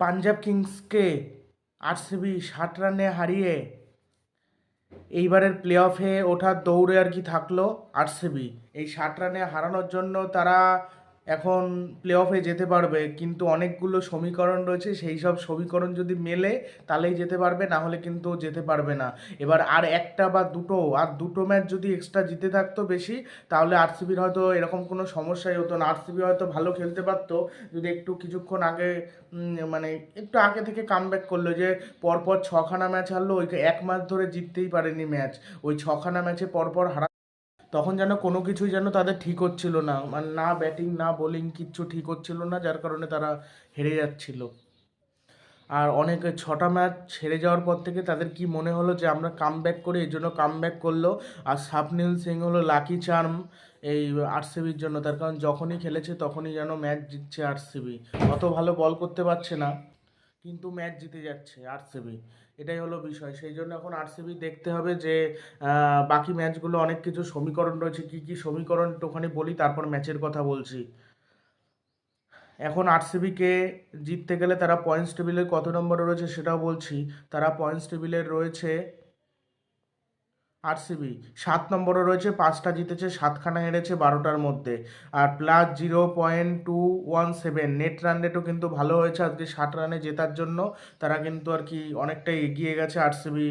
Punjab কিংসকে RCB ষাট রানে হারিয়ে এইবারের প্লে অফে ওঠার দৌড়ে আর কি থাকল আরসিবি। এই ষাট রানে হারানোর জন্য তারা এখন প্লে অফে যেতে পারবে, কিন্তু অনেকগুলো সমীকরণ রয়েছে, সেই সব সমীকরণ যদি মেলে, তাহলেই যেতে পারবে, না হলে কিন্তু যেতে পারবে না। এবার আর একটা বা দুটো, আর দুটো ম্যাচ যদি এক্সট্রা জিতে থাকতো বেশি, তাহলে আরসিবির হয়তো এরকম কোনো সমস্যাই হতো না। আরসিবি হয়তো ভালো খেলতে পারতো, যদি একটু কিছুক্ষণ আগে মানে একটু আগে থেকে কামব্যাক করল যে, পরপর ছখানা ম্যাচ হারলো ওই এক মাস ধরে জিততেই পারেনি ম্যাচ ওই ছখানা ম্যাচে পরপর হারা তখন যেন কোনো কিছুই যেন তাদের ঠিক হচ্ছিল না। মানে না ব্যাটিং, না বোলিং কিচ্ছু ঠিক হচ্ছিল না, যার কারণে তারা হেরে যাচ্ছিল। আর অনেকে ছটা ম্যাচ হেরে যাওয়ার পর থেকে তাদের কি মনে হলো যে আমরা কাম ব্যাক করি, এই জন্য কাম ব্যাক করল। আর সাবনীল সিং হলো লাকি চার্ম এই আরসিবির জন্য। তার কারণ যখনই খেলেছে তখনই যেন ম্যাচ জিতছে আরসিবি। অত ভালো বল করতে পারছে না। কিন্তু ম্যাচ জিতে যাচ্ছে আরসিবি এটাই হলো বিষয়। সেই জন্য এখন আরসিবি দেখতে হবে যে বাকি ম্যাচগুলো অনেক কিছু সমীকরণ রয়েছে, কি কি সমীকরণ একটুখানি বলি, তারপর ম্যাচের কথা বলছি। এখন আরসিবিকে জিততে গেলে তারা পয়েন্টস টেবিলে কত নম্বরে রয়েছে সেটাও বলছি। তারা পয়েন্টস টেবিলে রয়েছে আরসিবি। সাত নম্বরে রয়েছে, পাঁচটা জিতেছে, সাতখানা হেরেছে বারোটার মধ্যে। আর plus zero point two one seven net run রেটও কিন্তু ভালো হয়েছে, আজকে ষাট রানে জেতার জন্য। তারা কিন্তু আর কি অনেকটাই এগিয়ে গেছে আরসিবি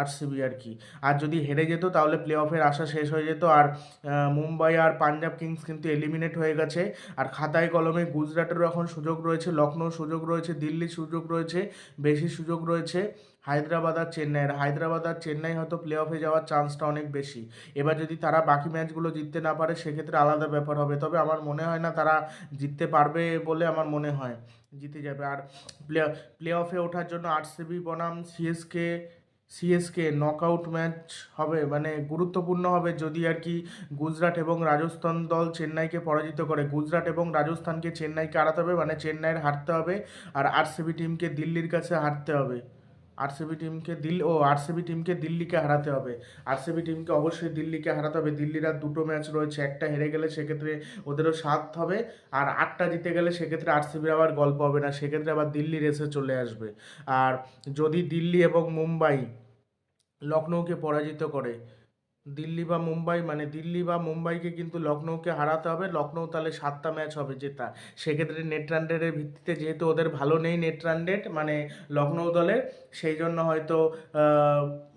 আরসিবি আর কি। আর যদি হেরে যেত তাহলে প্লে অফের আশা শেষ হয়ে যেত। আর মুম্বাই আর পাঞ্জাব কিংস কিন্তু এলিমিনেট হয়ে গেছে। আর খাতায় কলমে গুজরাটেরও এখন সুযোগ রয়েছে লখনৌ সুযোগ রয়েছে দিল্লি সুযোগ রয়েছে, বেশি সুযোগ রয়েছে। হায়দ্রাবাদ আর চেন্নাইয়ের, হায়দ্রাবাদ আর চেন্নাই হয়তো প্লে অফে যাওয়ার চান্সটা অনেক বেশি। এবার যদি তারা বাকি ম্যাচগুলো জিততে না পারে, সেক্ষেত্রে আলাদা ব্যাপার হবে। তবে আমার মনে হয় না তারা জিততে পারবে বলে আমার মনে হয়। জিতে যাবে। আর, প্লে প্লে অফে ওঠার জন্য আরসিবি, বনাম সিএসকে সিএসকে নকআউট ম্যাচ হবে মানে গুরুত্বপূর্ণ হবে যদি আর কি গুজরাট এবং রাজস্থান দল চেন্নাইকে পরাজিত করে। গুজরাট এবং রাজস্থানকে চেন্নাইকে হারাতে হবে মানে চেন্নাইয়ের হারতে হবে, আর আরসিবি টিমকে দিল্লির কাছে হারতে হবে। আরসিবি টিমকে দিল্লি ও আরসিবি টিমকে দিল্লিকে হারাতে হবে। আরসিবি টিমকে অবশ্যই দিল্লিকে হারাতে হবে। দিল্লির আর দুটো ম্যাচ রয়েছে, একটা হেরে গেলে সেক্ষেত্রে ওদেরও সাত হবে, আর আটটা জিতে গেলে সেক্ষেত্রে আরসিবির আবার গল্প হবে না, সেক্ষেত্রে আবার দিল্লি রেসে চলে আসবে। আর যদি দিল্লি এবং মুম্বাই লখনৌকে পরাজিত করে দিল্লি বা মুম্বাই মানে দিল্লি বা মুম্বাইকে কিন্তু লখনৌকে হারাতে হবে। লখনৌ তাহলে সাতটা ম্যাচ হবে জেতা। সেক্ষেত্রে নেট রান রেটের ভিত্তিতে যেহেতু ওদের ভালো নেই নেট রান রেট মানে লখনৌ দলের সেই জন্য হয়তো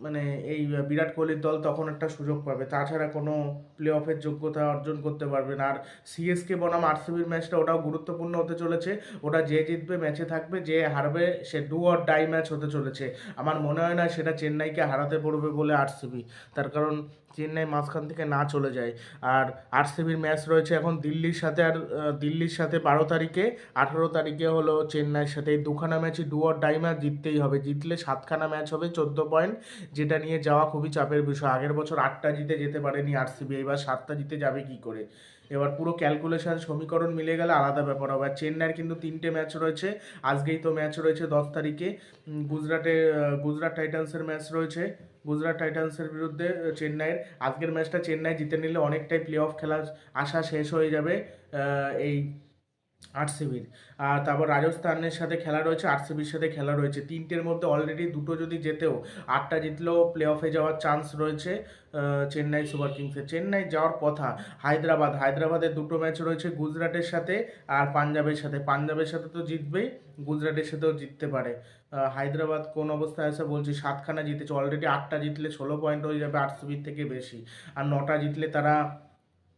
মানে এই বিরাট কোহলির দল তখন একটা সুযোগ পাবে। তাছাড়া কোনো প্লে অফের যোগ্যতা অর্জন করতে পারবে না। আর সিএসকে বনাম আরসিবির ম্যাচটা ওটাও গুরুত্বপূর্ণ হতে চলেছে। ওটা যে জিতবে ম্যাচে থাকবে, যে হারবে সে ডু অর ডাই ম্যাচ হতে চলেছে। আমার মনে হয় না সেটা চেন্নাইকে হারাতে পড়বে বলে আরসিবি তার কারণ চেন্নাই মাঝখান থেকে না চলে যায়। আর আরসিবির ম্যাচ রয়েছে এখন দিল্লির সাথে আর দিল্লির সাথে বারো তারিখে। আঠারো তারিখে হলো চেন্নাইয়ের সাথে। এই দুখানা ম্যাচই ডু অর ডাই ম্যাচ জিততেই হবে। জিতলে সাতখানা ম্যাচ হবে, চোদ্দ পয়েন্ট যেটা নিয়ে যাওয়া খুবই চাপের বিষয়। আগের বছর আটটা জিতে যেতে পারেনি আরসিবি, এবার সাতটা জিতে যাবে কি করে? এবার পুরো ক্যালকুলেশন সমীকরণ মিলে গেলে আলাদা ব্যাপার হবে। আর চেন্নাইয়ের কিন্তু তিনটে ম্যাচ রয়েছে। আজকেই তো ম্যাচ রয়েছে দশ তারিখে। গুজরাটে গুজরাট টাইটান্সের ম্যাচ রয়েছে। গুজরাট টাইটান্সের বিরুদ্ধে চেন্নাইয়ের। আজকের ম্যাচটা চেন্নাই জিতে নিলে অনেকটাই প্লে অফ খেলার আশা শেষ হয়ে যাবে এই আরসিবির। আর তারপর রাজস্থানের সাথে খেলা রয়েছে, আরসিবির সাথে খেলা রয়েছে। তিনটের মধ্যে অলরেডি দুটো যদি যেতেও আটটা জিতলেও প্লে অফে যাওয়ার চান্স রয়েছে চেন্নাই সুপার কিংসের। চেন্নাই যাওয়ার কথা, হায়দ্রাবাদ। হায়দ্রাবাদের দুটো ম্যাচ রয়েছে গুজরাটের সাথে আর পাঞ্জাবের সাথে। পাঞ্জাবের সাথে তো জিতবেই। গুজরাটের সাথেও জিততে পারে। হায়দ্রাবাদ কোন অবস্থায় আছে বলছি, সাতখানা জিতেছে। অলরেডি আটটা জিতলে ষোলো পয়েন্ট হয়ে যাবে আরসিবির থেকে বেশি। আর নটা জিতলে তারা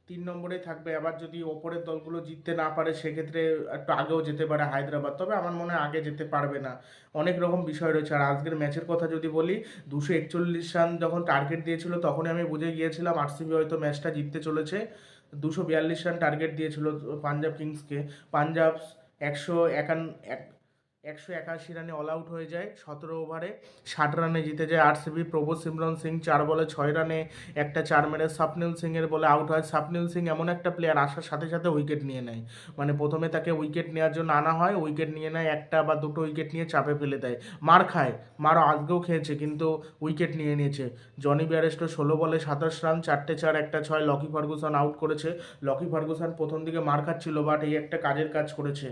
তিন নম্বরে থাকবে। আবার যদি ওপরের দলগুলো জিততে না পারে, সেক্ষেত্রে একটু আগেও যেতে পারে হায়দ্রাবাদ। তবে আমার মনে হয় আগে যেতে পারবে না। অনেক রকম বিষয় রয়েছে। আর আজকের ম্যাচের কথা যদি বলি, দুশো একচল্লিশ রান যখন টার্গেট দিয়েছিল, তখনই আমি বুঝে গিয়েছিলাম আরসিবি হয়তো ম্যাচটা জিততে চলেছে। দুশো বিয়াল্লিশ রান টার্গেট দিয়েছিল পাঞ্জাব কিংসকে পাঞ্জাব একশো একান্ন এক একশো একাশি রানে অল আউট হয়ে যায়, সতেরো ওভারে ষাট রানে জিতে যায় আরসিবি প্রভু সিমরন সিং, চার বলে ছয় রানে, একটা চার মেরে সাপনিল সিংয়ের বলে আউট হয়। সাপনিল সিং এমন একটা প্লেয়ার আসার সাথে সাথে উইকেট নিয়ে নেয়। মানে প্রথমে তাকে উইকেট নেওয়ার জন্য আনা হয় উইকেট নিয়ে নেয়, একটা বা দুটো উইকেট নিয়ে চাপে ফেলে দেয়। মার খায়, মার আজকেও খেয়েছে, কিন্তু উইকেট নিয়ে নিয়েছে। জনি বিয়ারেস্টো ষোলো বলে সাতাশ রান, চারটে চার, একটা ছয় লকি ফার্গুসন আউট করেছে। লকি ফার্গুসন প্রথম দিকে মার খাচ্ছিল বাট এই একটা কাজের কাজ করেছে।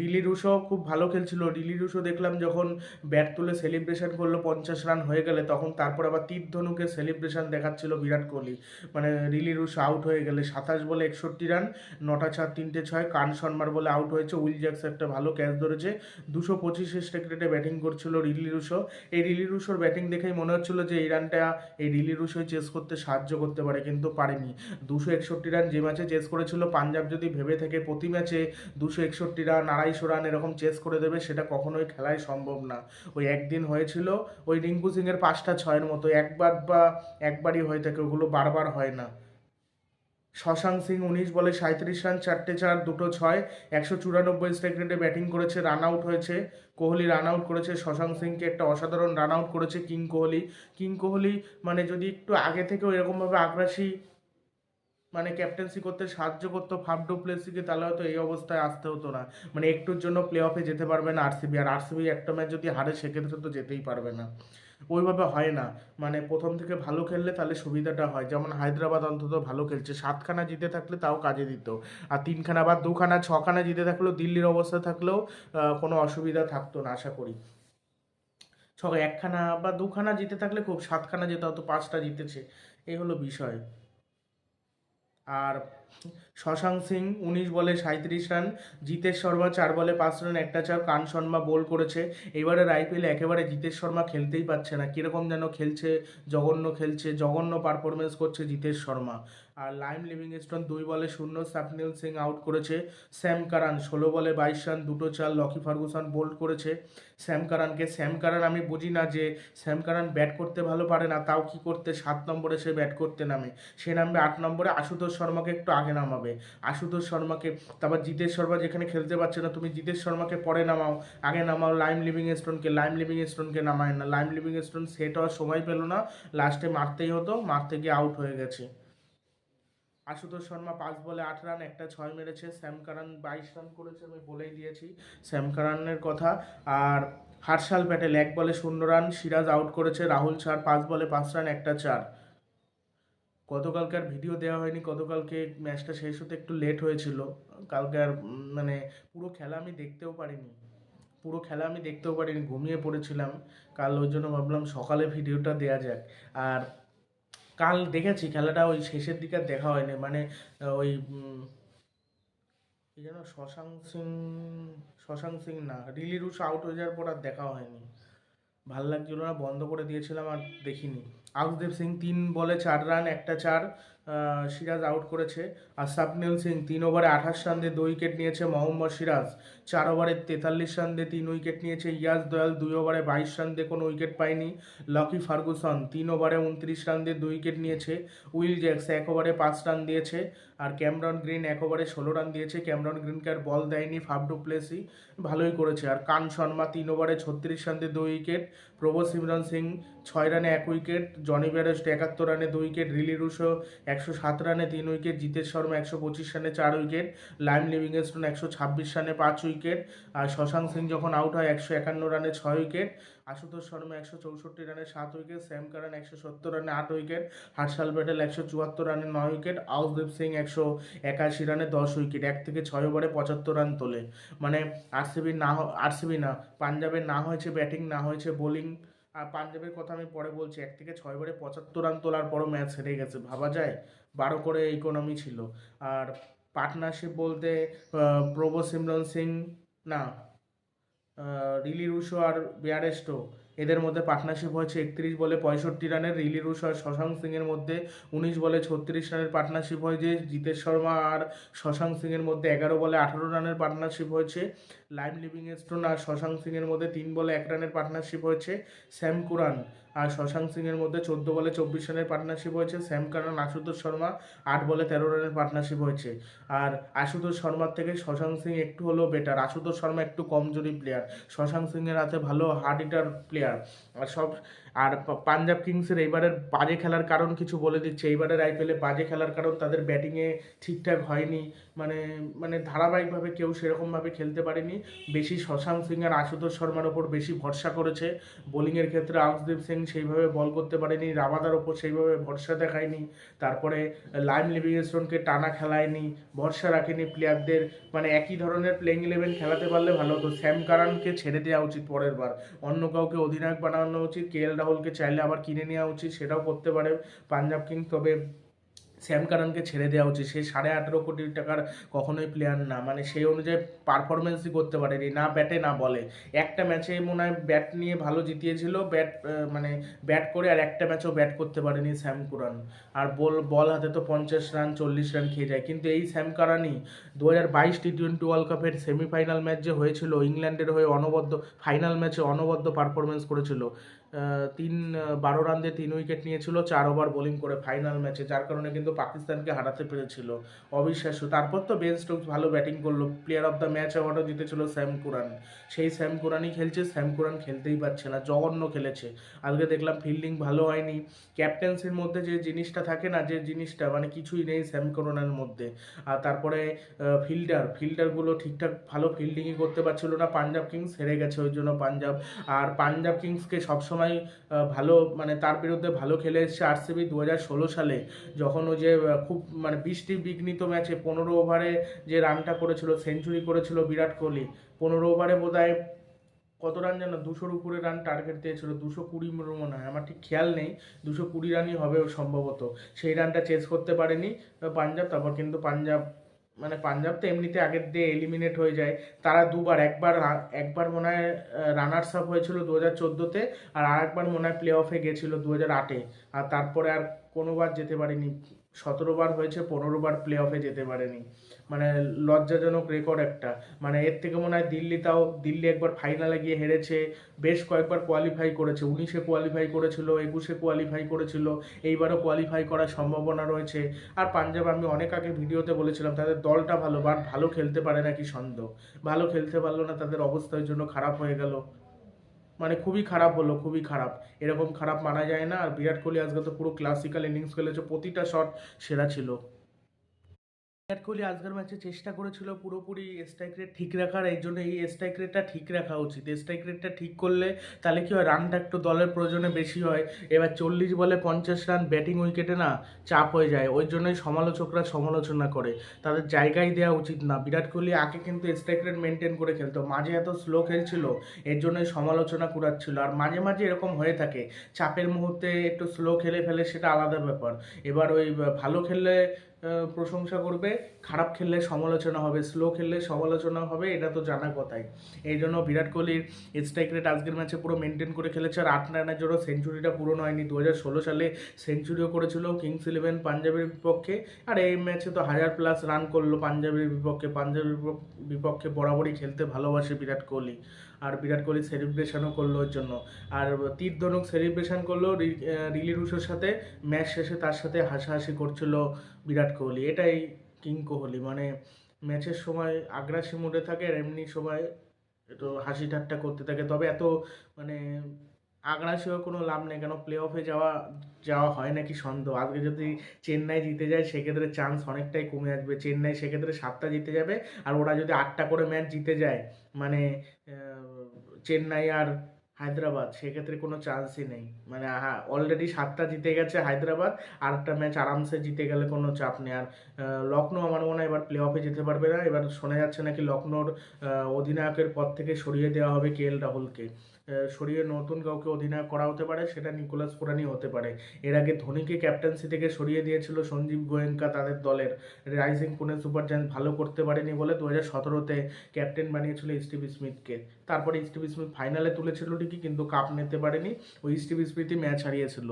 রিলি রুশো খুব ভালো খেলছিল। রিলি রুশো দেখলাম যখন ব্যাট তুলে সেলিব্রেশন করল, পঞ্চাশ রান হয়ে গেলে, তখন তারপর আবার তীর ধনুকে সেলিব্রেশন দেখাচ্ছিল বিরাট কোহলি। মানে রিলি রুশো আউট হয়ে গেলে, সাতাশ বলে একষট্টি রান নটা চার, তিনটে ছয়, কান শর্মার বলে আউট হয়েছে। উইল জ্যাক্স একটা ভালো ক্যাচ ধরেছে। দুশো পঁচিশে স্ট্রাইক ব্যাটিং করছিল রিলি রুশো। এই রিলি রুশোর ব্যাটিং দেখেই মনে হচ্ছিল যে, এই রানটা এই রিলি রুশোই চেস করতে সাহায্য করতে পারে, কিন্তু পারেনি। দুশো একষট্টি রান যে ম্যাচে চেস করেছিল, পাঞ্জাব যদি ভেবে থাকে, প্রতি ম্যাচে দুশো একষট্টি রান আড়াইশো রান এরকম চেস করে দেবে, সেটা কখনোই খেলায় সম্ভব না। ওই একদিন হয়েছিল, ওই রিঙ্কু সিংয়ের পাঁচটা ছয়ের মতো, একবার বা একবারই হয়ে থাকে ওগুলো বারবার হয় না। শশাঙ্ক সিং উনিশ বলে সাঁত্রিশ রান, চারটে চার, দুটো ছয়, একশো চুরানব্বই স্ট্রাইক রেটে ব্যাটিং করেছে রান আউট হয়েছে। কোহলি রান আউট করেছে, শশাঙ্ক সিংকে একটা অসাধারণ রান আউট করেছে কিং কোহলি। কিং কোহলি মানে যদি একটু আগে থেকেও এরকমভাবে আগ্রাসী মানে ক্যাপ্টেন্সি করতে সাহায্য করতো ফাফ ডু প্লেসিকে তাহলে হয়তো এই অবস্থায় আসতে হতো না। মানে একটুর জন্য প্লে অফে যেতে পারবে না আরসিবি আর আরসিবি একটা ম্যাচ যদি হারে সেক্ষেত্রে তো যেতেই পারবে না। ওইভাবে হয় না। মানে প্রথম থেকে ভালো খেললে তাহলে সুবিধাটা হয়। যেমন হায়দ্রাবাদ অন্তত ভালো খেলছে। সাতখানা জিতে থাকলে তাও কাজে দিত। আর তিনখানা বা দুখানা, ছখানা জিতে থাকলেও, দিল্লির অবস্থা থাকলেও কোনো অসুবিধা থাকতো না, আশা করি। ছ একখানা বা দুখানা জিতে থাকলে খুব সাতখানা যেতে হতো পাঁচটা জিতেছে। এই হলো বিষয়। আর শশাঙ্ক সিং উনিশ বলে সাঁত্রিশ রান, জিতেশ শর্মা চার বলে পাঁচ রান, একটা চার কান শর্মা বোল করেছে। এবারের আইপিএলে একেবারে জিতেশ শর্মা খেলতেই পারছে না। কীরকম যেন খেলছে, জঘন্য খেলছে, জঘন্য পারফরমেন্স করছে জিতেশ শর্মা। আর লাইম লিভিংস্টোন দুই বলে শূন্য সাপনিল সিং আউট করেছে। স্যাম কারান ষোলো বলে বাইশ রান, দুটো চার, লকি ফার্গুসন বোল্ড করেছে। স্যাম কারানকে, স্যাম কারান আমি বুঝি না যে স্যাম কারান ব্যাট করতে ভালো পারে না, তাও কি করতে সাত নম্বরে সে ব্যাট করতে নামে। সে নামবে আট নম্বরে, আশুতোষ শর্মাকে একটু আগে নামাবে। আশুতোষ শর্মাকে, তারপর জিতেশ শর্মা যেখানে খেলতে পারছে না, তুমি জিতেশ শর্মাকে পরে নামাও। আগে নামাও, লাইম লিভিং স্টোনকে লাইম লিভিং স্টোনকে নামায় না। লাইম লিভিং স্টোন সেট হওয়ার সময় পেল না লাস্টে মারতেই হতো, মারতে গিয়ে আউট হয়ে গেছে। আশুতোষ শর্মা পাঁচ বলে আট রান, একটা ছয় মেরেছে। স্যাম কারান বাইশ রান করেছে, আমি বলেই দিয়েছি। স্যাম কারানের কথা। আর হার্ষাল প্যাটেল এক বলে শূন্য রান, সিরাজ আউট করেছে। রাহুল ছাড় পাঁচ বলে পাঁচ রান, একটা চার। গতকালকে আর ভিডিও দেওয়া হয়নি, গতকালকে ম্যাচটা শেষ হতে একটু লেট হয়েছিল। কালকে আর মানে পুরো খেলা আমি দেখতেও পারিনি। পুরো খেলা আমি দেখতেও পারিনি, ঘুমিয়ে পড়েছিলাম। কাল ওই জন্য ভাবলাম সকালে ভিডিওটা দেওয়া যাক। আর কাল দেখেছি, খেলাটা ওই শেষের দিকে আর দেখা হয়নি। মানে ওই কি যেন শশাঙ্ক সিং শশাঙ্ক সিং না রিলি রুশ আউট হয়ে যাওয়ার পর আর দেখা হয়নি। ভালো লাগছিল না, বন্ধ করে দিয়েছিলাম আর দেখিনি। আউসদেব সিং তিন বলে চার রান, একটা চার সিরাজ আউট করেছে। আর সাপনেল সিং তিন ওভারে আঠাশ রান দিয়ে দুই উইকেট নিয়েছে মোহাম্মদ সিরাজ। চার ওভারে তেতাল্লিশ রান দিয়ে তিন উইকেট নিয়েছে ইয়াস দয়াল, দুই ওভারে বাইশ রান দিয়ে কোনো উইকেট পায়নি লকি ফার্গুসন, তিন ওভারে উনত্রিশ রান দিয়ে দুই উইকেট নিয়েছে উইল জ্যাক্স এক ওভারে পাঁচ রান দিয়েছে আর ক্যামরন গ্রিন এক ওভারে ষোলো রান দিয়েছে। ক্যামরন গ্রিনকে আর বল দেয়নি ফাফ ডু প্লেসি, ভালোই করেছে। আর কান শর্মা তিন ওভারে ছত্রিশ রান দিয়ে দুই উইকেট প্রভু সিমরন সিং ছয় রানে এক উইকেট, জনি ব্যারেস্ট একাত্তর রানে দুই উইকেট, রিলি রুশো একশো সাত রানে তিন উইকেট, জিতেশ শর্মা একশো পঁচিশ রানে চার উইকেট, লাইম লিভিংস্টোন একশো ছাব্বিশ রানে পাঁচ উইকেট। আর শশাঙ্ক সিং যখন আউট হয় একশো একান্ন রানে ছয় উইকেট, আশুতোষ শর্মা একশো চৌষট্টি রানে সাত উইকেট স্যাম কারান একশো সত্তর রানে আট উইকেট, হার্ষাল প্যাটেল একশো চুয়াত্তর রানে নয় উইকেট আউসদেব সিং একশো একাশি রানে দশ উইকেট, এক থেকে ছয় ওভারে পঁচাত্তর রান তোলে। মানে আরসিবি না আরসিবি না, পাঞ্জাবের না হয়েছে ব্যাটিং, না হয়েছে বোলিং, আর পাঞ্জাবের কথা আমি পরে বলছি, এক থেকে ছয় বারে পঁচাত্তর রান তোলার পরও ম্যাচ হেরে গেছে, ভাবা যায়? বারো করে ইকোনমি ছিল। আর পার্টনারশিপ বলতে প্রভু সিমরন সিং, না রিলি রুশো আর বিয়ারেস্টো, এদের মধ্যে পার্টনারশিপ হয়েছে একত্রিশ বলে পঁয়ষট্টি রানের। রিলি রুশো আর শশাঙ্ক সিংয়ের মধ্যে উনিশ বলে ছত্রিশ রানের পার্টনারশিপ হয়েছে। জিতেশ শর্মা আর শশাঙ্ক সিংয়ের মধ্যে এগারো বলে আঠারো রানের পার্টনারশিপ হয়েছে। লাইম লিভিংস্টোন আর শশাঙ্ক সিংয়ের মধ্যে তিন বলে এক রানের পার্টনারশিপ হয়েছে। স্যাম কুরান আর শশাঙ্ক সিংয়ের মধ্যে চোদ্দ বলে চব্বিশ রানের পার্টনারশিপ হয়েছে। স্যাম কারণ আশুতোষ শর্মা, আট বলে তেরো রানের পার্টনারশিপ হয়েছে। আর আশুতোষ শর্মার থেকে শশাঙ্ক সিং একটু হলেও বেটার আশুতোষ শর্মা একটু কমজোরি প্লেয়ার শশাঙ্ক সিংয়ের হাতে ভালো হার্ড হিটার প্লেয়ার আর সব আর পাঞ্জাব কিংসের এইবারের বাজে খেলার কারণ কিছু বলে দিচ্ছে। এইবারের আইপিএলে বাজে খেলার কারণ তাদের ব্যাটিংয়ে ঠিকঠাক হয়নি। মানে মানে ধারাবাহিকভাবে কেউ সেরকমভাবে খেলতে পারেনি। বেশি শশাঙ্ক সিং আর আশুতোষ শর্মার ওপর বেশি ভরসা করেছে। বোলিংয়ের ক্ষেত্রে আউসদীপ সিং সেইভাবে বল করতে পারেনি। রাবাদার ওপর সেইভাবে ভরসা দেখায়নি। তারপরে লাইম লিভিংস্টোনকে টানা খেলায়নি, ভরসা রাখেনি প্লেয়ারদের মানে একই ধরনের প্লেইং ইলেভেন খেলাতে পারলে ভালো হতো। স্যাম কারানকে ছেড়ে দেওয়া উচিত পরের বার। অন্য কাউকে অধিনায়ক বানানো উচিত। কে এল রাহুলকে চাইলে আবার কিনে নেওয়া উচিত, সেটাও করতে পারে পাঞ্জাব কিংস। তবে স্যাম কারানকে ছেড়ে দেওয়া উচিত। সে সাড়ে আঠেরো কোটি টাকার কখনোই প্লেয়ার না। মানে সেই অনুযায়ী পারফরমেন্সই করতে পারেনি, না ব্যাটে না বলে। একটা ম্যাচে মনে হয় ব্যাট নিয়ে ভালো জিতিয়েছিল, ব্যাট মানে ব্যাট করে আর একটা ম্যাচও ব্যাট করতে পারেনি স্যাম কুরান আর বল বল হাতে তো পঞ্চাশ রান, চল্লিশ রান খেয়ে যায়। কিন্তু এই স্যাম কারানই দু হাজার বাইশ টি টোয়েন্টি ওয়ার্ল্ড কাপের সেমিফাইনাল ম্যাচ যে হয়েছিল, ইংল্যান্ডের হয়ে অনবদ্য ফাইনাল ম্যাচে অনবদ্য পারফরমেন্স করেছিল। তিন বারো রান দিয়ে তিন উইকেট নিয়েছিল, চার ওভার বোলিং করে ফাইনাল ম্যাচে, যার কারণে কিন্তু পাকিস্তানকে হারাতে পেরেছিল অবিশ্বাস্য। তারপর তো বেন স্টোকস ভালো ব্যাটিং করল, প্লেয়ার অফ দ্য ম্যাচ অ্যাওয়ার্ডও জিতেছিল স্যাম কুরান। সেই স্যাম কুরানই খেলছে, স্যাম কুরান খেলতেই পারছে না, জঘন্য খেলেছে। আজকে দেখলাম ফিল্ডিং ভালো হয়নি। ক্যাপ্টেন্সির মধ্যে যে জিনিসটা থাকে না, যে জিনিসটা মানে কিছুই নেই স্যাম কুরানের মধ্যে। আর তারপরে ফিল্ডার, ফিল্ডারগুলো ঠিকঠাক ভালো ফিল্ডিংই করতে পারছিল না, পাঞ্জাব কিংস হেরে গেছে ওই জন্য পাঞ্জাব। আর পাঞ্জাব কিংসকে সবসময় আহ, ভালো মানে তার বিরুদ্ধে ভালো খেলে এসেছে আরসিবি দু হাজার ষোলো সালে। যখন ওই যে খুব মানে বৃষ্টি বিঘ্নিত ম্যাচে পনেরো ওভারে যে রানটা করেছিল সেঞ্চুরি করেছিল বিরাট কোহলি পনেরো ওভারে বোধ কত রান যেন দুশোর উপরে রান টার্গেট দিয়েছিল দুশো কুড়ি মনে হয় আমার ঠিক খেয়াল নেই দুশো কুড়ি রানই হবে সম্ভবত। সেই রানটা চেস করতে পারেনি পাঞ্জাব তারপর কিন্তু পাঞ্জাব মানে পাঞ্জাব তো এমনিতে আগের দিয়ে এলিমিনেট হয়ে যায়। তারা দুবার, একবার একবার মনে হয় রানার্স আপ হয়েছিল দু হাজার চোদ্দোতে আর আরেকবার মনে হয় প্লে অফে গেছিল দু হাজার আটে। আর তারপরে আর কোনোবার যেতে পারেনি। সতেরো বার হয়েছে, পনেরো বার প্লে অফে যেতে পারেনি। মানে লজ্জাজনক রেকর্ড একটা। মানে এর থেকে মনে হয় দিল্লি তাও, দিল্লি একবার ফাইনালে গিয়ে হেরেছে, বেশ কয়েকবার কোয়ালিফাই করেছে, উনিশে কোয়ালিফাই করেছিল, একুশে কোয়ালিফাই করেছিল, এইবারও কোয়ালিফাই করার সম্ভাবনা রয়েছে। আর পাঞ্জাব আমি অনেক আগে ভিডিওতে বলেছিলাম, তাদের দলটা ভালো, বাট ভালো খেলতে পারে নাকি সন্দেহ? ভালো খেলতে পারল না, তাদের অবস্থার জন্য খারাপ হয়ে গেল। মানে খুবই খারাপ হলো, খুবই খারাপ। এরকম খারাপ মানা যায় না, আর বিরাট কোহলি আজকে তো পুরো ক্লাসিক্যাল ইনিংস খেলেছে, প্রতিটা শট সেরা ছিল। বিরাট কোহলি আজকের ম্যাচে চেষ্টা করেছিল পুরোপুরি স্ট্রাইক রেট ঠিক রাখার, এই জন্য এই স্ট্রাইক রেটটা ঠিক রাখা উচিত। স্ট্রাইক রেটটা ঠিক করলে তাহলে কি হয় রানটা একটু দলের প্রয়োজনে বেশি হয়। এবার চল্লিশ বলে পঞ্চাশ রান ব্যাটিং উইকেটে না চাপ হয়ে যায়, ওই জন্যই সমালোচকরা সমালোচনা করে। তাদের জায়গায় দেওয়া উচিত না। বিরাট কোহলি আগে কিন্তু স্ট্রাইক রেট মেনটেন করে খেলতো, মাঝে এত স্লো খেলছিল, এর জন্যই সমালোচনা কুড়াচ্ছিল। আর মাঝে মাঝে এরকম হয়ে থাকে, চাপের মুহূর্তে একটু স্লো খেলে ফেলে সেটা আলাদা ব্যাপার। এবার ওই, ভালো খেললে প্রশংসা করবে, খারাপ খেললে সমালোচনা হবে স্লো খেললে সমালোচনা হবে, এটা তো জানা কথাই। এই জন্য বিরাট কোহলির স্ট্রাইক রেট আজকের ম্যাচে পুরো মেনটেন করে খেলেছে আর আট রানের জন্য সেঞ্চুরিটা পূরণ হয়নি। দু হাজার ষোলো সালে সেঞ্চুরিও করেছিল কিংস ইলেভেন পাঞ্জাবের বিপক্ষে। আর এই ম্যাচে তো হাজার প্লাস রান করল পাঞ্জাবের বিপক্ষে। পাঞ্জাবের বিপক্ষে বরাবরই খেলতে ভালোবাসে বিরাট কোহলি। আর বিরাট কোহলি সেলিব্রেশনও করল ওর জন্য। আর তীর ধনুক সেলিব্রেশন করল রিলি রুশোর সাথে। ম্যাচ শেষে তার সাথে হাসাহাসি করছিল বিরাট কোহলি। এটাই কিং কোহলি। মানে ম্যাচের সময় আগ্রাসী মুডে থাকে আর এমনি সময় একটু হাসি ঠাট্টা করতে থাকে। তবে এত মানে আগ্রাসীও কোনো লাভ নেই। কেন প্লে অফে যাওয়া যাওয়া হয় নাকি সন্দেহ? আজকে যদি চেন্নাই জিতে যায়, সেক্ষেত্রে চান্স অনেকটাই কমে আসবে। চেন্নাই সেক্ষেত্রে সাতটা জিতে যাবে। আর ওরা যদি আটটা করে ম্যাচ জিতে যায় মানে চেন্নাই আর হায়দ্রাবাদ, সেক্ষেত্রে কোনো চান্সই নেই। মানে হ্যাঁ অলরেডি সাতটা জিতে গেছে হায়দ্রাবাদ আর একটা ম্যাচ আরামসে জিতে গেলে কোনো চাপ নেই। আর লখনৌ আমার মনে হয় এবার প্লে অফে যেতে পারবে না। এবার শোনা যাচ্ছে নাকি লখনৌর অধিনায়কের পদ থেকে সরিয়ে দেওয়া হবে কে এল রাহুলকে। সরিয়ে নতুন কাউকে অধিনায়ক করা হতে পারে, সেটা নিকোলাস পুরানি হতে পারে। এর আগে ধোনিকে ক্যাপ্টেন্সি থেকে সরিয়ে দিয়েছিল সঞ্জীব গোয়েঙ্কা তাদের দলের। রাইজিং পুনে সুপার জায়ান্ট ভালো করতে পারেনি বলে দু হাজার সতেরোতে ক্যাপ্টেন বানিয়েছিল স্টিভ স্মিথকে তারপরে স্টিভ স্মিথ ফাইনালে তুলেছিল ঠিকই, কিন্তু কাপ নিতে পারেনি ওই স্টিভ স্মিথই ম্যাচ হারিয়েছিল।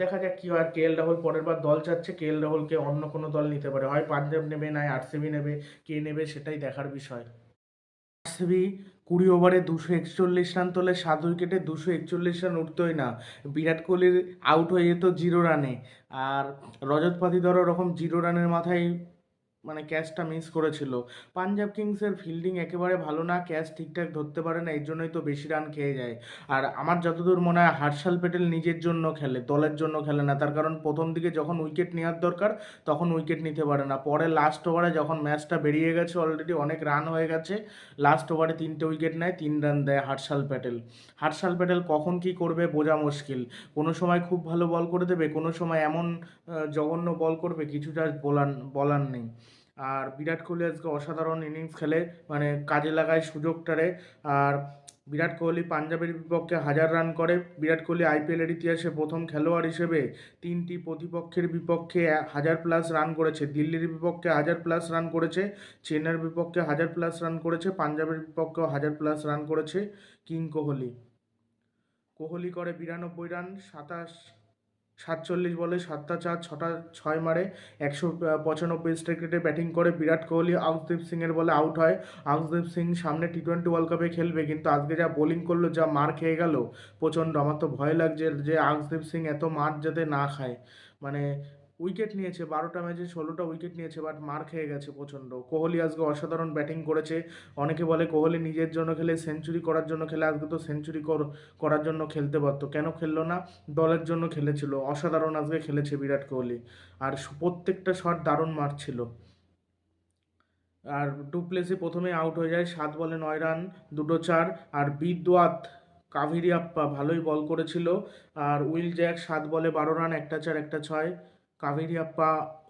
দেখা যাক কী হয় কে এল রাহুল পরের বার দল চাচ্ছে কে এল রাহুলকে অন্য কোনো দল নিতে পারে। হয় পাঞ্জাব নেবে, না আরসিবি নেবে, কে নেবে সেটাই দেখার বিষয়। আরসিবি কুড়ি ওভারে দুশো একচল্লিশ রান তোলে, সাত উইকেটে দুশো একচল্লিশ রান উঠতোই না। বিরাট কোহলির আউট হয়ে যেত জিরো রানে। আর রজত পাতি ধরো ওরকম জিরো রানের মাথায় মানে ক্যাচটা মিস করেছিল। পাঞ্জাব কিংসের ফিল্ডিং একেবারে ভালো না ক্যাচ ঠিকঠাক ধরতে পারে না, এর জন্যই তো বেশি রান খেয়ে যায়। আর আমার যতদূর মনে হয় হার্ষাল প্যাটেল নিজের জন্য খেলে, দলের জন্য খেলে না। তার কারণ প্রথম দিকে যখন উইকেট নেওয়ার দরকার, তখন উইকেট নিতে পারে না। পরে লাস্ট ওভারে যখন ম্যাচটা বেরিয়ে গেছে অলরেডি অনেক রান হয়ে গেছে। লাস্ট ওভারে তিনটে উইকেট নেয়, তিন রান দেয় হার্ষাল প্যাটেল হার্ষাল প্যাটেল কখন কি করবে বোঝা মুশকিল। কোনো সময় খুব ভালো বল করে দেবে, কোনো সময় এমন জঘন্য বল করবে, কিছুটা বলার বলার নেই। আর বিরাট কোহলি আজকে অসাধারণ ইনিংস খেলে মানে কাজে লাগায় সুযোগটারে। আর বিরাট কোহলি পাঞ্জাবের বিপক্ষে হাজার রান করে। বিরাট কোহলি আইপিএলের ইতিহাসে প্রথম খেলোয়াড় হিসেবে তিনটি প্রতিপক্ষের বিপক্ষে হাজার প্লাস রান করেছে। দিল্লির বিপক্ষে হাজার প্লাস রান করেছে, চেন্নাইয়ের বিপক্ষে হাজার প্লাস রান করেছে, পাঞ্জাবের বিপক্ষেও হাজার প্লাস রান করেছে কিং কোহলি। কোহলি করে বিরানব্বই রান, সাতাশ সাতচল্লিশ বলে সাতটা চার, ছটা ছয় মারে একশো পঁচানব্বই স্ট্রাইক রেটে ব্যাটিং করে। বিরাট কোহলি আউসদীপ সিংয়ের বলে আউট হয়। আউসদীপ সিং সামনে টি টোয়েন্টি ওয়ার্ল্ড কাপে খেলবে, কিন্তু আজকে যা বোলিং করল, যা মার খেয়ে গেল, প্রচণ্ড। আমার তো ভয় লাগছে যে আউসদীপ সিং এত মার যাতে না খায়। মানে উইকেট নিয়েছে, বারোটা ম্যাচে ষোলোটা উইকেট নিয়েছে বাট মার খেয়ে গেছে প্রচণ্ড। কোহলি আজকে অসাধারণ ব্যাটিং করেছে। অনেকে বলে কোহলি নিজের জন্য খেলে সেঞ্চুরি করার জন্য খেলে, আজকে তো সেঞ্চুরি করার জন্য খেলতে পারতো। কেন খেললো না? দলের জন্য খেলেছিল। অসাধারণ আজকে খেলেছে বিরাট কোহলি। আর প্রত্যেকটা শট দারুণ মারছিল। আর ডুপ্লেসি প্রথমে আউট হয়ে যায়, সাত বলে নয় রান দুটো চার, আর বিদ্বাত কাভেরি আপ্পা ভালোই বল করেছিল। আর উইল জ্যাক সাত বলে বারো রান একটা চার, একটা ছয়। కావేరియప్ప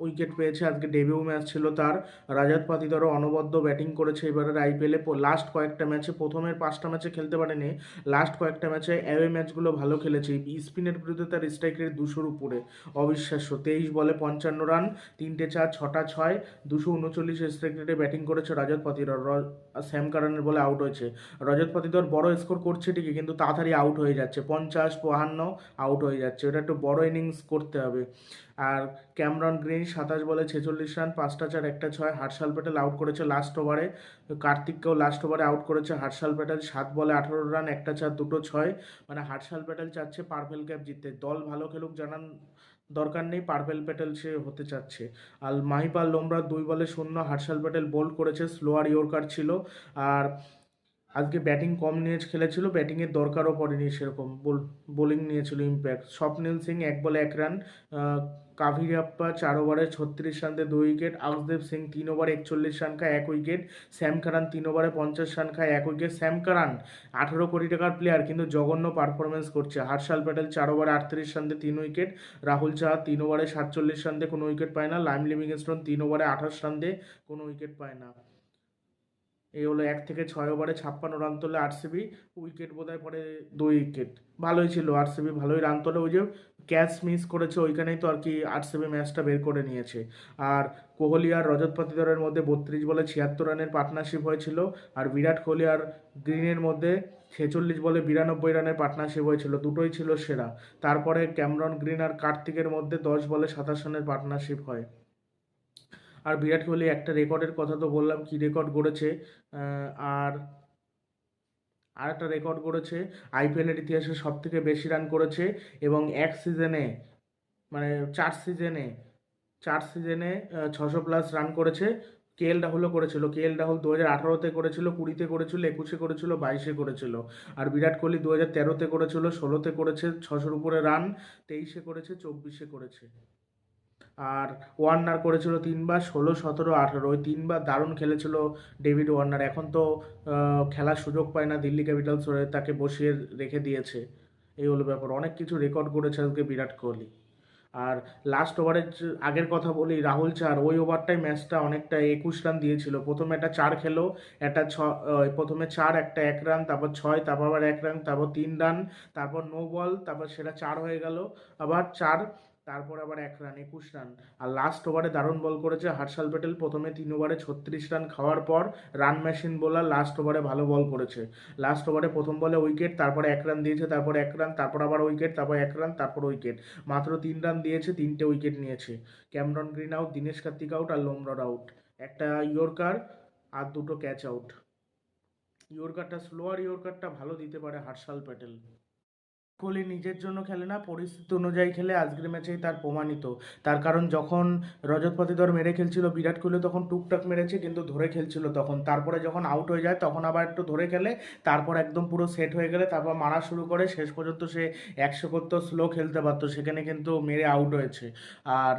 উইকেট পেয়েছে। আজকে ডেবিউ ম্যাচ ছিল তার। রাজাত পাতিদারও অনবদ্য ব্যাটিং করেছে এবারের আইপিএলে লাস্ট কয়েকটা ম্যাচে প্রথমের পাঁচটা ম্যাচে খেলতে পারেনি। লাস্ট কয়েকটা ম্যাচে অ্যাওয়ে ম্যাচগুলো ভালো খেলেছে। স্পিনের বিরুদ্ধে তার স্ট্রাইক রেট দুশোর উপরে। অবিশ্বাস্য। তেইশ বলে পঞ্চান্ন রান, তিনটে চার, ছটা ছয়, দুশো উনচল্লিশ স্ট্রাইক রেটে ব্যাটিং করেছে রজত পাতিদার। স্যাম কারানের বলে আউট হয়েছে। রজত পাতিদার বড় স্কোর করছে ঠিকই, কিন্তু তাড়াতাড়ি আউট হয়ে যাচ্ছে। পঞ্চাশ, বাহান্ন আউট হয়ে যাচ্ছে। ওটা একটু বড় ইনিংস করতে হবে। আর ক্যামরন গ্রিন সাতাশ বলে ছেচল্লিশ রান, পাঁচটা চার, একটা ছয় হার্ষাল প্যাটেল আউট করেছে লাস্ট ওভারে কার্তিককেও লাস্ট ওভারে আউট করেছে হার্ষাল প্যাটেল সাত বলে আঠারো রান, একটা চার, দুটো ছয়। মানে হার্ষাল প্যাটেল চাচ্ছে পার্পেল ক্যাপ জিততে। দল ভালো খেলুক জানান দরকার নেই পার্পেল প্যাটেল সে হতে চাচ্ছে। আর মাহিপাল লোমরা দুই বলে শূন্য হার্ষাল প্যাটেল বোল্ড করেছে স্লোয়ার ইয়র্কার ছিল। আর আজকে ব্যাটিং কম নিয়ে খেলেছিল ব্যাটিংয়ের দরকারও পড়েনি সেরকম। বোল নিয়েছিল ইম্প্যাক্ট। স্বপ্নিল সিং এক বলে এক রান কাভিরাপ্পা চার ওভারে ছত্রিশ রান দিয়ে দুই উইকেট আউসদেব সিং তিন ওভারে একচল্লিশ রান খায় এক উইকেট, স্যাম কারান তিন ওভারে পঞ্চাশ রান খায় এক উইকেট। স্যাম কারান আঠেরো কোটি টাকার প্লেয়ার কিন্তু জঘন্য পারফরমেন্স করছে। হার্ষাল প্যাটেল চার ওভারে আটত্রিশ রান দিয়ে তিন উইকেট, রাহুল চাহা তিন ওভারে সাতচল্লিশ রান দিয়ে কোনো উইকেট পায় না, লাইম লিভিংস্টোন তিন ওভারে আঠাশ রান দিয়ে কোনো উইকেট পায় না। এই হলো এক থেকে ছয় ওভারে ছাপ্পান্ন রান তোলে আরসিবি উইকেট বোধহয় পরে দুই উইকেট ভালোই ছিল আরসিবি ভালোই রান তোলে। ওই যে ক্যাচ মিস করেছে, ওইখানেই তো আর কি আরসিবি ম্যাচটা বের করে নিয়েছে। আর কোহলি আর রজত পাতিদারের মধ্যে বত্রিশ বলে ছিয়াত্তর রানের পার্টনারশিপ হয়েছিল। আর বিরাট কোহলি আর গ্রিনের মধ্যে ছেচল্লিশ বলে বিরানব্বই রানের পার্টনারশিপ হয়েছিল। দুটোই ছিল সেরা। তারপরে ক্যামরন গ্রিন আর কার্তিকের মধ্যে দশ বলে সাতাশ রানের পার্টনারশিপ হয়। আর বিরাট কোহলি একটা রেকর্ডের কথা তো বললাম, কি রেকর্ড গড়েছে? আর আর একটা রেকর্ড করেছে আইপিএলের ইতিহাসে সব থেকে বেশি রান করেছে এবং এক সিজনে মানে চার সিজনে চার সিজনে ছশো প্লাস রান করেছে। কে এল রাহুলও করেছিল। কে এল রাহুল দু হাজার আঠারোতে করেছিল, কুড়িতে করেছিল, একুশে করেছিল, বাইশে করেছিল। আর বিরাট কোহলি দু হাজার তেরোতে করেছিল, ষোলোতে করেছে, ছশোর উপরে রান তেইশে করেছে, চব্বিশে করেছে। আর ওয়ার্নার করেছিল তিনবার, ষোলো, সতেরো, আঠেরো। ওই তিনবার দারুণ খেলেছিল ডেভিড ওয়ার্নার। এখন তো খেলার সুযোগ পায় না দিল্লি ক্যাপিটালস তাকে বসিয়ে রেখে দিয়েছে। এই হলো ব্যাপার। অনেক কিছু রেকর্ড করেছে আজকে বিরাট কোহলি। আর লাস্ট ওভারের আগের কথা বলি, রাহুল চার, ওই ওভারটাই ম্যাচটা অনেকটা একুশ রান দিয়েছিল। প্রথমে একটা চার খেলো, একটা ছ প্রথমে চার, একটা এক রান তারপর ছয়, তারপর আবার এক রান তারপর তিন রান তারপর নো বল তারপর সেটা চার হয়ে গেল। আবার চার তারপর আবার এক রান একুশ রান আর লাস্ট ওভারে দারুণ বল করেছে হার্ষাল প্যাটেল প্রথমে তিন ওভারে ছত্রিশ রান খাওয়ার পর রান মেশিন বোলার লাস্ট ওভারে ভালো বল করেছে। লাস্ট ওভারে প্রথম বলে উইকেট তারপরে এক রান দিয়েছে, তারপর এক রান তারপর আবার উইকেট তারপর এক রান তারপর উইকেট মাত্র তিন রান দিয়েছে, তিনটে উইকেট নিয়েছে। Cameron Green out Dinesh Karthik out আর লোমরার আউট একটা ইয়র্কার আর দুটো ক্যাচ আউট ইয়র্কারটা স্লোয়ার ইয়র্কারটা ভালো দিতে পারে হার্ষাল প্যাটেল কোহলি নিজের জন্য খেলে না, পরিস্থিতি অনুযায়ী খেলে আজকের ম্যাচেই তার প্রমাণিত। তার কারণ যখন রজত পাতিদর মেরে খেলছিল বিরাট কোহলি তখন টুকটাক মেরেছে, কিন্তু ধরে খেলছিল তখন। তারপরে যখন আউট হয়ে যায়, তখন আবার একটু ধরে খেলে, তারপর একদম পুরো সেট হয়ে গেলে, তারপর মারা শুরু করে, শেষ পর্যন্ত সে একশো করতো স্লো খেলতে পারতো, সেখানে কিন্তু মেরে আউট হয়েছে। আর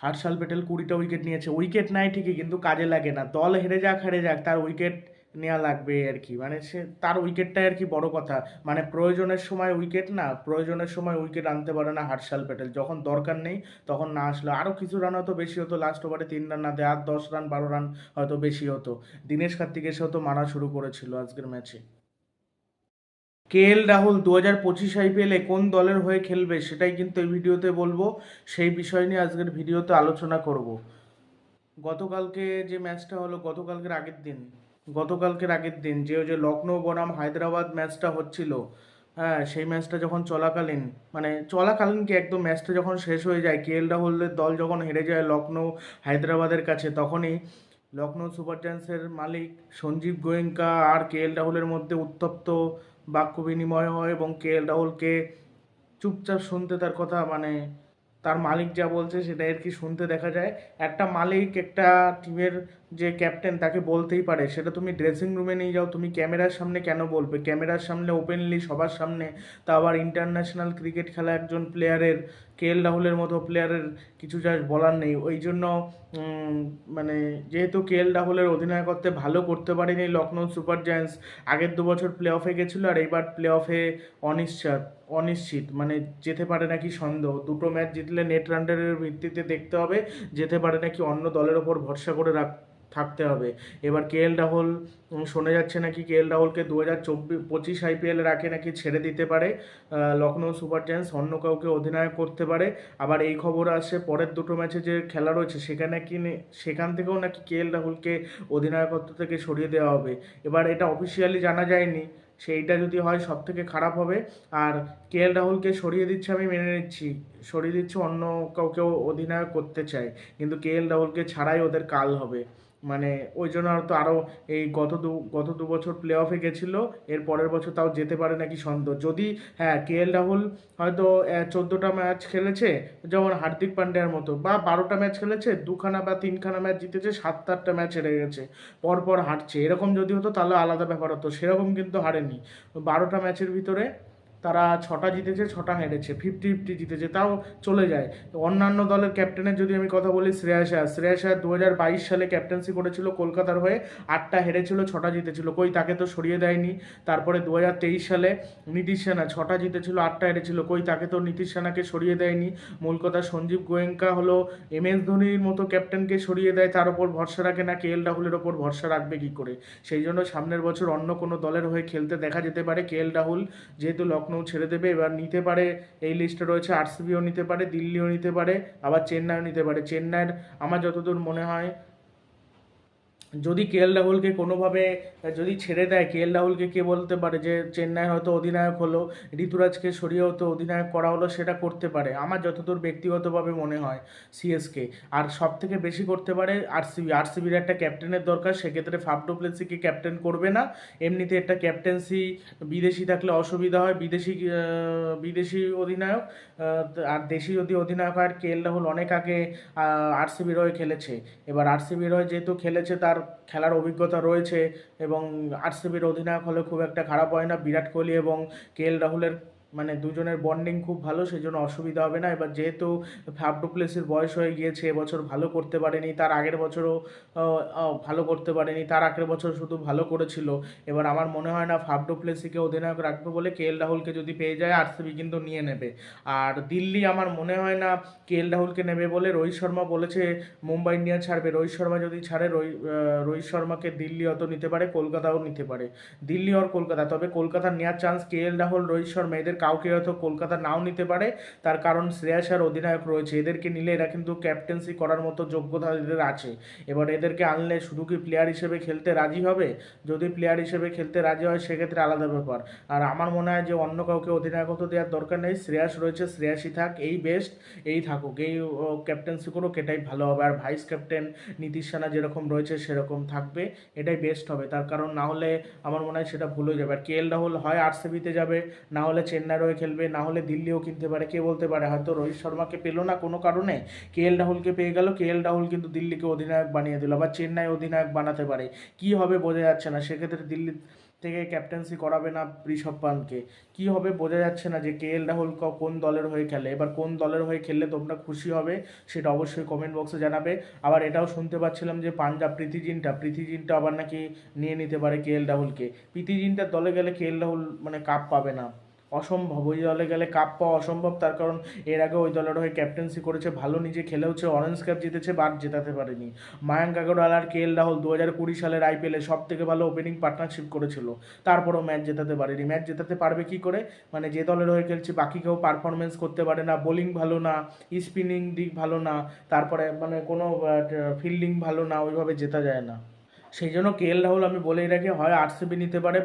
হার্ষাল প্যাটেল কুড়িটা উইকেট নিয়েছে। উইকেট নাই ঠিকই, কিন্তু কাজে লাগে না। দল হেরে যাক হেরে যাক, তার উইকেট নেওয়া লাগবে আর কি। মানে সে তার উইকেটটাই আর কি বড় কথা। মানে প্রয়োজনের সময় উইকেট না, প্রয়োজনের সময় উইকেট আনতে পারে না হার্ষাল প্যাটেল। যখন দরকার নেই তখন না আসলো আরও কিছু রান হয়তো বেশি হতো। লাস্ট ওভারে তিন রান না দেয় আর দশ রান বারো রান হয়তো বেশি হতো। দিনেশ কার্তিক এসে হয়তো মারা শুরু করেছিল আজকের ম্যাচে কে এল রাহুল দু হাজার পঁচিশ আইপিএলে কোন দলের হয়ে খেলবে সেটাই কিন্তু এই ভিডিওতে বলব। সেই বিষয় নিয়ে আজকের ভিডিওতে আলোচনা করব। গতকালকে যে ম্যাচটা হলো, গতকালকের আগের দিন গতকালকের আগের দিন যে যে লখনৌ বনাম হায়দ্রাবাদ ম্যাচটা হচ্ছিল হ্যাঁ সেই ম্যাচটা যখন চলাকালীন মানে চলাকালীন কি একদম ম্যাচটা যখন শেষ হয়ে যায়, কে এল রাহুলের দল যখন হেরে যায় লখনৌ হায়দ্রাবাদের কাছে, তখনই লখনৌ সুপার জায়ান্টসের মালিক সঞ্জীব গোয়েঙ্কা আর কে এল রাহুলের মধ্যে উত্তপ্ত বাক্য বিনিময় হয় এবং কে এল রাহুলকে চুপচাপ শুনতে তার কথা মানে তার মালিক যা বলছে সেটা আর কি শুনতে দেখা যায়। একটা মালিক, একটা টিমের যে ক্যাপ্টেন তাকে বলতেই পারে, সেটা তুমি ড্রেসিং রুমে নিয়ে যাও, তুমি ক্যামেরার সামনে কেন বলবে? ক্যামেরার সামনে ওপেনলি সবার সামনে। তা আবার ইন্টারন্যাশনাল ক্রিকেট খেলা একজন প্লেয়ারের কে এল রাহুলের মতো প্লেয়ারের কিছু যা বলার নেই। ওই জন্য মানে যেহেতু কে এল রাহুলের অধিনায়কত্বে ভালো করতে পারেনি লখনৌ সুপার জায়ান্টস, আগের দু বছর প্লে অফে গেছিল আর এইবার প্লে অফে অনিশ্চিত অনিশ্চিত। মানে যেতে পারে নাকি সন্দেহ। দুটো ম্যাচ জিতলে নেট রানের ভিত্তিতে দেখতে হবে। যেতে পারে নাকি অন্য দলের ওপর ভরসা করে রাখ থাকতে হবে। এবার কে এল রাহুল শোনা যাচ্ছে নাকি কে এল রাহুলকে দু হাজার চব্বিশ পঁচিশ আইপিএল রাখে নাকি ছেড়ে দিতে পারে। লখনৌ সুপার জায়ান্টস অন্য কাউকে অধিনায়ক করতে পারে। আবার এই খবর আসে পরের দুটো ম্যাচে যে খেলা রয়েছে, সেখানে কি সেখান থেকেও নাকি কে এল রাহুলকে অধিনায়কত্ব থেকে সরিয়ে দেওয়া হবে। এবার এটা অফিসিয়ালি জানা যায়নি। সেইটা যদি হয় সব থেকে খারাপ হবে। আর কে এল রাহুলকে সরিয়ে দিচ্ছে আমি মেনে নিচ্ছি। সরিয়ে দিচ্ছে অন্য কাউকেও অধিনায়ক করতে চায়। কিন্তু কে এল রাহুলকে ছাড়াই ওদের কাল হবে। মানে ওই জন্য হয়তো আরও এই গত দু গত দু বছর প্লে অফে গেছিল, এর পরের বছর তাও যেতে পারে নাকি সন্দেহ। যদি হ্যাঁ কে এল রাহুল হয়তো চোদ্দোটা ম্যাচ খেলেছে, যেমন হার্দিক পান্ডিয়ার মতো, বা বারোটা ম্যাচ খেলেছে, দুখানা বা তিনখানা ম্যাচ জিতেছে সাত আটটা ম্যাচ হেরে গেছে, পরপর হারছে। এরকম যদি হতো তাহলে আলাদা ব্যাপার হতো, সেরকম কিন্তু হারেনি। বারোটা ম্যাচের ভিতরে তারা ছটা জিতেছে, ছটা হেরেছে ফিফটি ফিফটি জিতেছে, তাও চলে যায়। অন্যান্য দলের ক্যাপ্টেনের যদি আমি কথা বলি শ্রেয়াস আয়ার শ্রেয়াস আয়ার দু সালে ক্যাপ্টেন্সি করেছিল কলকাতার হয়ে, আটটা হেরেছিল, ছটা জিতেছিল। কই, তাকে তো সরিয়ে দেয়নি। তারপরে দু হাজার তেইশ সালে নীতিশ সেনা ছটা জিতেছিল, আটটা হেরেছিল। কই, তাকে তো নীতিশ সেনাকে সরিয়ে দেয়নি। মূল কথা, সঞ্জীব গোয়েঙ্কা হলো এম এস ধোনির মতো ক্যাপ্টেনকে সরিয়ে দেয়। তার ওপর ভরসা রাখে না কে এল রাহুলের ওপর ভরসা রাখবে কী করে? সেই জন্য সামনের বছর অন্য কোনো দলের হয়ে খেলতে দেখা যেতে পারে কে এল রাহুল। যেহেতু লখনৌ ছেড়ে দেবে। এবার নিতে পারে, এই লিস্টে রয়েছে আরসিবিও নিতে পারে, দিল্লিও নিতে পারে, আবার চেন্নাইও নিতে পারে। চেন্নাইয়ের আমার যতদূর মনে হয় যদি কে এল রাহুলকে কোনোভাবে, যদি ছেড়ে দেয় কে এল রাহুলকে কে বলতে পারে যে চেন্নাই হয়তো অধিনায়ক হলো, ঋতুরাজকে সরিয়ে হতো অধিনায়ক করা হলো সেটা করতে পারে। আমার যতদূর ব্যক্তিগতভাবে মনে হয় সিএসকে আর সব থেকে বেশি করতে পারে আরসিবি আরসিবির একটা ক্যাপ্টেনের দরকার, সেক্ষেত্রে ফাফডো প্লেসিকে ক্যাপ্টেন করবে না। এমনিতে একটা ক্যাপ্টেন্সি বিদেশি থাকলে অসুবিধা হয়, বিদেশি বিদেশি অধিনায়ক আর দেশি যদি অধিনায়ক আর কে এল রাহুল অনেক আগে আরসিবির হয়ে খেলেছে। এবার আরসিবির হয়ে যেহেতু খেলেছে, তার খেলার অভিজ্ঞতা রয়েছে এবং আরসিবির অধিনায়ক হলে খুব একটা খারাপ হয় না। বিরাট কোহলি এবং কে এল রাহুলের মানে দুজনের বন্ডিং খুব ভালো সেই জন্য অসুবিধা হবে না। এবার যেহেতু ফাফ ডুপ্লেসির বয়স হয়ে গিয়েছে, এবছর ভালো করতে পারেনি, তার আগের বছরও ভালো করতে পারেনি, তার আগের বছর শুধু ভালো করেছিল। এবার আমার মনে হয় না ফাফ ডুপ্লেসিকে অধিনায়ক রাখবে বলে কে এল রাহুলকে যদি পেয়ে যায় আরসিবি কিন্তু নিয়ে নেবে। আর দিল্লি আমার মনে হয় না কে এল রাহুলকে নেবে বলে রোহিত শর্মা বলেছে, মুম্বাই ইন্ডিয়ান ছাড়বে। রোহিত শর্মা যদি ছাড়ে, রোহি- রোহিত শর্মাকে দিল্লি অত নিতে পারে, কলকাতাও নিতে পারে। দিল্লি আর কলকাতা, তবে কলকাতার নেওয়ার chance K L Rahul Rohit Sharma, এদের কাউকে হয়তো কলকাতা নাও নিতে পারে। তার কারণ শ্রেয়াস আর অধিনায়ক রয়েছে। এদেরকে নিলে এরা কিন্তু ক্যাপ্টেন্সি করার মতো যোগ্যতা এদের আছে। এবার এদেরকে আনলে শুধু কি প্লেয়ার হিসেবে খেলতে রাজি হবে? যদি প্লেয়ার হিসেবে খেলতে রাজি হয়, সেক্ষেত্রে আলাদা ব্যাপার। আর আমার মনে হয় যে অন্য কাউকে অধিনায়কত্ব দেওয়ার দরকার নেই। শ্রেয়াস রয়েছে, শ্রেয়াসই থাক, এই বেস্ট এই থাকুক। এই ক্যাপ্টেন্সি করুক, এটাই ভালো হবে। আর ভাইস ক্যাপ্টেন নীতিশ সেনা যেরকম রয়েছে, সেরকম থাকবে। এটাই বেস্ট হবে। তার কারণ না হলে আমার মনে হয় সেটা ভুল হয়ে যাবে। আর কে এল রাহুল হয় আরসিবিতে যাবে, না হলে চেন্নাইয়ের হয়ে খেলবে, না হলে দিল্লিও কিনতে পারে। কে বলতে পারে? হয়তো রোহিত শর্মাকে পেল না কোনো কারণে। কে এল রাহুলকে পেয়ে গেল। কে এল রাহুল কিন্তু দিল্লিকে অধিনায়ক বানিয়ে দিল আবার চেন্নাই অধিনায়ক বানাতে পারে। কি হবে বোঝা যাচ্ছে না। সেক্ষেত্রে দিল্লি থেকে ক্যাপ্টেন্সি করাবে না ঋষভ পান্তকে কী হবে বোঝা যাচ্ছে না যে কে এল রাহুল কোন দলের হয়ে খেলে। এবার কোন দলের হয়ে খেললে তোমরা খুশি হবে সেটা অবশ্যই কমেন্ট বক্সে জানাবে। আবার এটাও শুনতে পাচ্ছিলাম যে পাঞ্জাব প্রীতি জিন্টা প্রীতি জিন্টা আবার নাকি নিয়ে নিতে পারে কে এল রাহুলকে। প্রীতি জিন্টার দলে গেলে কে এল রাহুল মানে কাপ পাবে না। অসম্ভব, ওই দলে গেলে কাপ পাওয়া অসম্ভব। তার কারণ এর আগে ওই দলের হয়ে ক্যাপ্টেন্সি করেছে, ভালো নিজে খেলেওছে অরেঞ্জ কাপ জিতেছে, বাট জেতাতে পারেনি। মায়াঙ্ক আগরওয়াল আর কে এল রাহুল দু হাজার কুড়ি সালের আইপিএলে সব থেকে ভালো ওপেনিং পার্টনারশিপ করেছিল। তারপরও ম্যাচ জেতাতে পারেনি। ম্যাচ জেতাতে পারবে কি করে? মানে যে দলের হয়ে খেলছে, বাকি কেউ পারফরমেন্স করতে পারে না বোলিং ভালো না স্পিনিং দিক ভালো না, তারপরে মানে কোনো ফিল্ডিং ভালো না, ওইভাবে জেতা যায় না। সেই জন্য কে এল রাহুল আমি বলেই রাখি, হয় আরসিবি নিতে পারে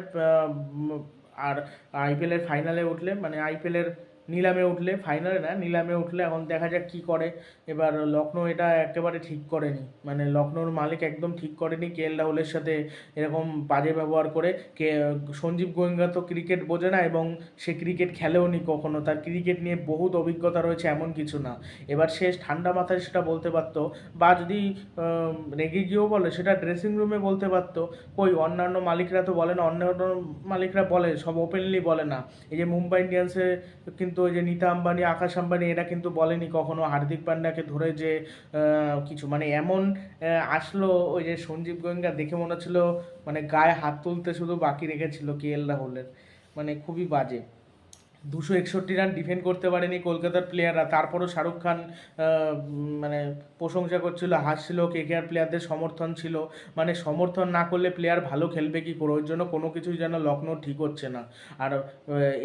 আর আইপিএলের ফাইনালে উঠলে মানে আইপিএলের নিলামে উঠলে ফাইনালে না, নিলামে উঠলে এখন দেখা যাক কি করে। এবার লখনৌ এটা একেবারে ঠিক করেনি। মানে লখনৌর মালিক একদম ঠিক করেনি কে এল রাহুলের সাথে এরকম বাজে ব্যবহার করে। কে, সঞ্জীব গোয়েঙ্গা তো ক্রিকেট বোঝে না এবং সে ক্রিকেট খেলেও নি কখনো। তার ক্রিকেট নিয়ে বহুত অভিজ্ঞতা রয়েছে এমন কিছু না। এবার সে ঠান্ডা মাথায় সেটা বলতে পারতো বা যদি রেগে গিয়েও বলে সেটা ড্রেসিং রুমে বলতে পারতো। কই, অন্যান্য মালিকরা তো বলে না, অন্যান্য মালিকরা বলে, সব ওপেনলি বলে না। এই যে মুম্বাই ইন্ডিয়ান্সে কিন্তু ওই যে নীতা আম্বানি, আকাশ আম্বানি, এরা কিন্তু বলেনি কখনো হার্দিক পান্ডাকে ধরে যে কিছু মানে এমন আসলো ওই যে সঞ্জীব গোয়েঙ্কা দেখে মনে হচ্ছিল মানে গায়ে হাত তুলতে শুধু বাকি রেখেছিল কে এল রাহুলের। মানে খুবই বাজে। দুশো একষট্টি রান ডিফেন্ড করতে পারেনি কলকাতার প্লেয়াররা তারপরও শাহরুখ খান মানে প্রশংসা করছিল, হাসছিল কে কে আর প্লেয়ারদের সমর্থন ছিল। মানে সমর্থন না করলে প্লেয়ার ভালো খেলবে কি করে? ওই জন্য কোনো কিছুই যেন লখনৌ ঠিক হচ্ছে না। আর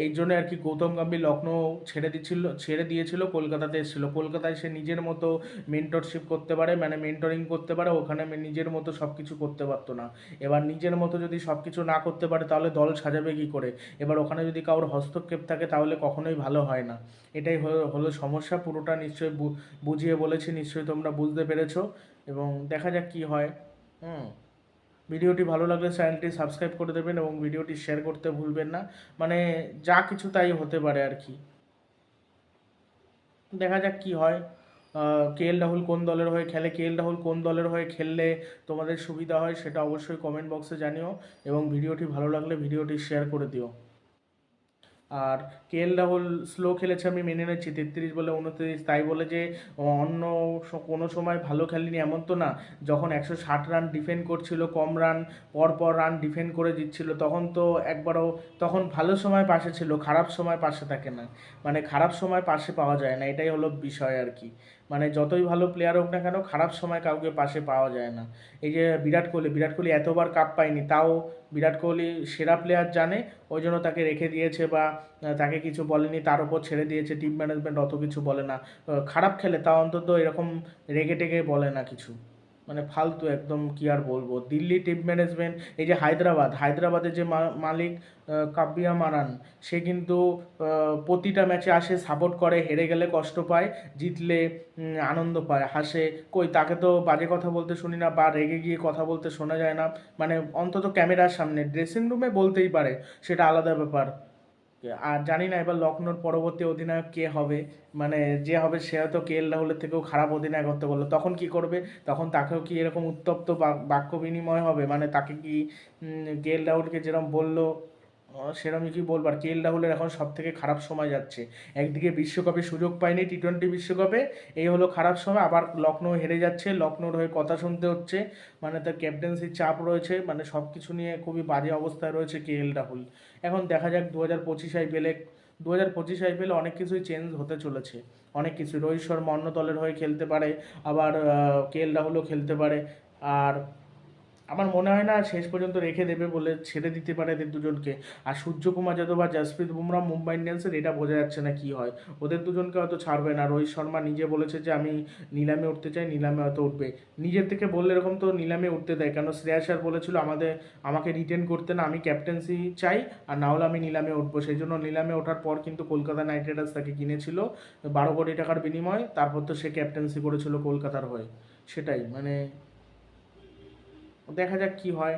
এই জন্য আর কি গৌতম গম্ভীর লখনৌ ছেড়ে দিচ্ছিল, ছেড়ে দিয়েছিল, কলকাতাতে এসেছিল। কলকাতায় সে নিজের মতো মেন্টরশিপ করতে পারে মানে মেন্টরিং করতে পারে, ওখানে নিজের মতো সব কিছু করতে পারতো না। এবার নিজের মতো যদি সব কিছু না করতে পারে, তাহলে দল সাজাবে কি করে? এবার ওখানে যদি কারোর হস্তক্ষেপ থাকে তাহলে কখনোই ভালো হয় না। এটাই হলো সমস্যা পুরোটা নিশ্চয়ই বুঝিয়ে বলেছি, নিশ্চয়ই তোমরা বুঝতে পেরেছ এবং দেখা যাক কি হয়। হুম। ভিডিওটি ভালো লাগলে চ্যানেলটি সাবস্ক্রাইব করে দেবেন এবং ভিডিওটি শেয়ার করতে ভুলবেন না। মানে যা কিছু তাই হতে পারে আর কি। দেখা যাক কি হয়। কে এল রাহুল কোন দলের হয়ে খেলে, কে এল রাহুল কোন দলের হয়ে খেললে তোমাদের সুবিধা হয় সেটা অবশ্যই কমেন্ট বক্সে জানিও এবং ভিডিওটি ভালো লাগলে ভিডিওটি শেয়ার করে দিও। আর কে এল রাহুল স্লো খেলেছে, আমি মেনে নিচ্ছি। তেত্রিশ বলে উনত্রিশ, তাই বলে যে অন্য কোনো সময় ভালো খেলেনি, এমন তো না। যখন একশো ষাট রান ডিফেন্ড করছিল, কম রান পর পর রান ডিফেন্ড করে দিচ্ছিল তখন তো একবারও, তখন ভালো সময় পাশে ছিল, খারাপ সময় পাশে থাকে না। মানে খারাপ সময় পাশে পাওয়া যায় না, এটাই হলো বিষয় আর কি। মানে যতই ভালো প্লেয়ার হোক না কেন, খারাপ সময় কাউকে পাশে পাওয়া যায় না। এই যে বিরাট কোহলি বিরাট কোহলি এতবার কাপ পায়নি, তাও বিরাট কোহলি সেরা প্লেয়ার জানে, ওই জন্য তাকে রেখে দিয়েছে বা তাকে কিছু বলেনি, তার উপর ছেড়ে দিয়েছে টিম ম্যানেজমেন্ট অত কিছু বলে না। খারাপ খেলে তাও অন্তত এরকম রেগে টেগে বলে না কিছু। মানে ফালতু একদম কি আর বলব? দিল্লি টিম ম্যানেজমেন্ট, এই যে হায়দ্রাবাদ হায়দ্রাবাদের যে মালিক কাব্বিয়া মারান, সে কিন্তু প্রতিটা ম্যাচে আসে সাপোর্ট করে, হেরে গেলে কষ্ট পায়, জিতলে আনন্দ পায়, হাসে। কই, তাকে তো বাজে কথা বলতে শুনি না বা রেগে গিয়ে কথা বলতে শোনা যায় না। মানে অন্তত ক্যামেরার সামনে ড্রেসিং রুমে বলতেই পারে, সেটা আলাদা ব্যাপার। আর জানি না এবার লখনৌর পরবর্তী অধিনায়ক কে হবে। মানে যে হবে সে হয়তো কে এল রাহুলের থেকেও খারাপ অধিনায়কত্ব করল তখন কি করবে? তখন তাকেও কি এরকম উত্তপ্ত বাক্য বিনিময় হবে? মানে তাকে কি কে এল রাহুলকে যেরকম বলল সেরকমই কি বলব? আর কে এল রাহুলের এখন সব থেকে খারাপ সময় যাচ্ছে। একদিকে বিশ্বকাপে সুযোগ পায়নি টি টোয়েন্টি বিশ্বকাপে, এই হলো খারাপ সময়। আবার লখনৌ হেরে যাচ্ছে লখনৌর হয়ে কথা শুনতে হচ্ছে। মানে তার ক্যাপ্টেন্সির চাপ রয়েছে মানে সব কিছু নিয়ে খুবই বাজে অবস্থায় রয়েছে কে এল রাহুল। এখন দেখা যাক দু হাজার পঁচিশ আইপিএলে দু হাজার পঁচিশ আইপিএলে অনেক কিছুই চেঞ্জ হতে চলেছে। অনেক কিছু। রোহিত শর্মা অন্য দলের হয়ে খেলতে পারে, আবার কে এল রাহুলও খেলতে পারে। আর আমার মনে হয় না শেষ পর্যন্ত রেখে দেবে বলে ছেড়ে দিতে পারে এদের দুজনকে। আর সূর্যকুমার যাদব আর জাসপ্রীত বুমরা মুম্বাই ইন্ডিয়ান্সের এটা বোঝা যাচ্ছে না কি হয়। ওদের দুজনকে হয়তো ছাড়বে না। রোহিত শর্মা নিজে বলেছে যে, আমি নিলামে উঠতে চাই, নিলামে হয়তো উঠবে। নিজের থেকে বললে এরকম তো নিলামে উঠতে দেয়। কেন? শ্রেয়াস আর বলেছিল, আমাদের, আমাকে রিটেন করতে না, আমি ক্যাপ্টেন্সি চাই, আর না হলে আমি নিলামে উঠবো। সেই জন্য নিলামে ওঠার পর কিন্তু কলকাতা নাইট রাইডার্স তাকে কিনেছিল বারো কোটি টাকার বিনিময়ে। তারপর তো সে ক্যাপ্টেন্সি করেছিল কলকাতার হয়ে। সেটাই মানে দেখা যাক কি হয়।